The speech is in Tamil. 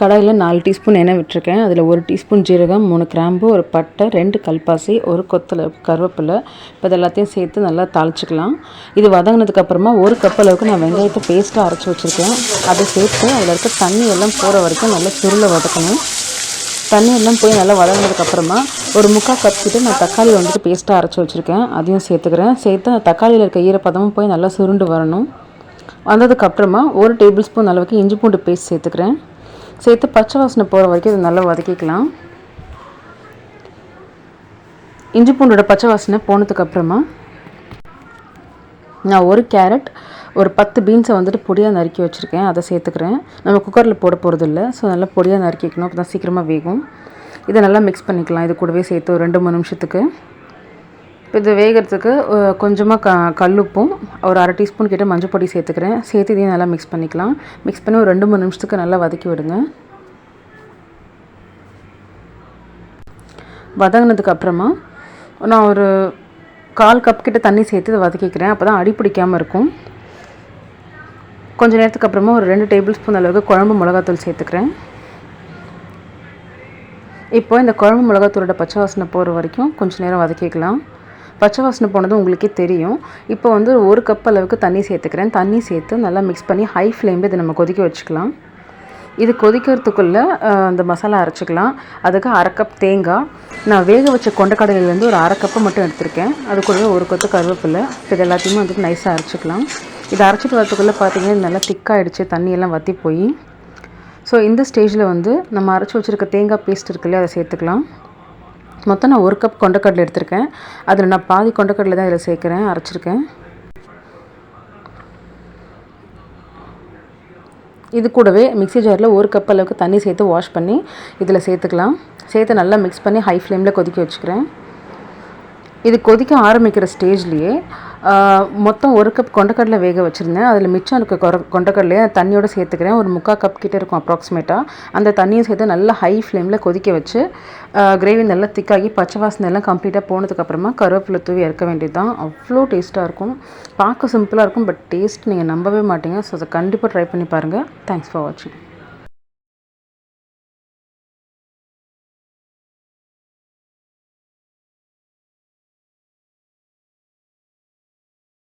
கடாயில் நாலு டீஸ்பூன் எண்ணெய் விட்டுருக்கேன். அதில் ஒரு டீஸ்பூன் ஜீரகம் மூணு கிராம்பு ஒரு பட்டை ரெண்டு கல்பாசி ஒரு கொத்தலை கருவேப்பிலை. இப்போ இது எல்லாத்தையும் சேர்த்து நல்லா தாளிச்சிக்கலாம். இது வதங்கினதுக்கப்புறமா ஒரு கப் அளவுக்கு நான் வெங்காயத்தை பேஸ்ட்டாக அரைச்சி வச்சுருக்கேன். அதை சேர்த்து அதில் இருக்க தண்ணி எல்லாம் போகிற வரைக்கும் நல்லா சுருளை வதக்கணும். தண்ணி எல்லாம் போய் நல்லா வதங்கினதுக்கப்புறமா ஒரு முக்கால் கப் கிட்ட நான் தக்காளி வந்துட்டு பேஸ்ட்டாக அரைச்சி வச்சுருக்கேன். அதையும் சேர்த்துக்கிறேன். சேர்த்து அந்த தக்காளியில் இருக்க ஈரப்பதமும் போய் நல்லா சுருண்டு வரணும். வந்ததுக்கப்புறமா ஒரு டேபிள் ஸ்பூன் அளவுக்கு இஞ்சி பூண்டு பேஸ்ட் சேர்த்துக்கிறேன். சேர்த்து பச்சை வாசனை போகிற வரைக்கும் இது நல்லா வதக்கிக்கலாம். இஞ்சி பூண்டோட பச்சை வாசனை போனதுக்கப்புறமா நான் ஒரு கேரட் ஒரு பத்து பீன்ஸை வந்துட்டு பொடியாக நறுக்கி வச்சுருக்கேன். அதை சேர்த்துக்கிறேன். நம்ம குக்கரில் போட போகிறது இல்லை ஸோ நல்லா பொடியாக நறுக்கிக்கணும். அப்போ தான் சீக்கிரமாக வேகும். இதை நல்லா மிக்ஸ் பண்ணிக்கலாம். இது கூடவே சேர்த்து ஒரு ரெண்டு மூணு நிமிஷத்துக்கு. இப்போ இது வேகிறதுக்கு கொஞ்சமாக க கல்லுப்பும் ஒரு அரை டீஸ்பூன் கிட்டே மஞ்சள் பொடி சேர்த்துக்கிறேன். சேர்த்து இதையும் நல்லா மிக்ஸ் பண்ணிக்கலாம். மிக்ஸ் பண்ணி ஒரு ரெண்டு மூணு நிமிஷத்துக்கு நல்லா வதக்கி விடுங்க. வதங்கினதுக்கு அப்புறமா நான் ஒரு கால் கப் கிட்ட தண்ணி சேர்த்து இதை வதக்கிக்கிறேன். அப்போ தான் அடி பிடிக்காமல் இருக்கும். கொஞ்சம் நேரத்துக்கு அப்புறமா ஒரு ரெண்டு டேபிள் ஸ்பூன் அளவுக்கு குழம்பு மிளகாத்தூள் சேர்த்துக்கிறேன். இப்போ இந்த குழம்பு மிளகாத்தூளோட பச்சை வாசனை போகிற வரைக்கும் கொஞ்சம் நேரம் வதக்கிக்கலாம். பச்சை வாசனை போனது உங்களுக்கே தெரியும். இப்போ வந்து ஒரு கப் அளவுக்கு தண்ணி சேர்த்துக்கிறேன். தண்ணி சேர்த்து நல்லா மிக்ஸ் பண்ணி ஹை ஃப்ளேமில் இதை நம்ம கொதிக்க வச்சுக்கலாம். இது கொதிக்கிறதுக்குள்ளே அந்த மசாலா அரைச்சிக்கலாம். அதுக்கு அரை கப் தேங்காய். நான் வேக வச்ச கொண்டக்கடலையிலேருந்து ஒரு அரை கப்பு மட்டும் எடுத்திருக்கேன். அது கூடவே ஒரு கொத்து கருவேப்பிலை. இது எல்லாத்தையுமே வந்துட்டு நைஸாக அரைச்சிக்கலாம். இதை அரைச்சிட்டு வரத்துக்குள்ளே பார்த்தீங்கன்னா நல்லா திக்காகிடுச்சு தண்ணியெல்லாம் வற்றி போய். ஸோ இந்த ஸ்டேஜில் வந்து நம்ம அரைச்சி வச்சுருக்க தேங்காய் பேஸ்ட் இருக்குல்ல அதை சேர்த்துக்கலாம். மொத்தம் நான் ஒரு கப் கொண்டக்கடலை எடுத்திருக்கேன். அதில் நான் பாதி கொண்டக்கடலை தான் இதில் சேர்க்குறேன் அரைச்சிருக்கேன். இது கூடவே மிக்ஸி ஜாரில் ஒரு கப் அளவுக்கு தண்ணி சேர்த்து வாஷ் பண்ணி இதில் சேர்த்துக்கலாம். சேர்த்து நல்லா மிக்ஸ் பண்ணி ஹை ஃப்ளேமில் கொதிக்க வச்சுக்கிறேன். இது கொதிக்க ஆரம்பிக்கிற ஸ்டேஜ்லேயே மொத்தம் ஒரு கப் கொண்டக்கடலை வேக வச்சுருந்தேன். அதில் மிச்சம் இருக்க கொர கொண்டக்கடலையை தண்ணியோடு சேர்த்துக்கிறேன். ஒரு முக்கால் கப் கிட்டே இருக்கும் அப்ராக்சிமேட்டாக அந்த தண்ணியை சேர்த்து நல்லா ஹை ஃப்ளேமில் கொதிக்க வச்சு கிரேவி நல்லா திக்காகி பச்சை வாசனை எல்லாம் கம்ப்ளீட்டாக போனதுக்கப்புறமா கருவேப்பிலை தூவி இறக்க வேண்டியது தான் அவ்வளோ டேஸ்ட்டாக இருக்கும். பார்க்க சிம்பிளாக இருக்கும் பட் டேஸ்ட் நீங்கள் நம்பவே மாட்டீங்க. ஸோ அதை கண்டிப்பாக ட்ரை பண்ணி பாருங்கள் தேங்க்ஸ் ஃபார் வாட்சிங்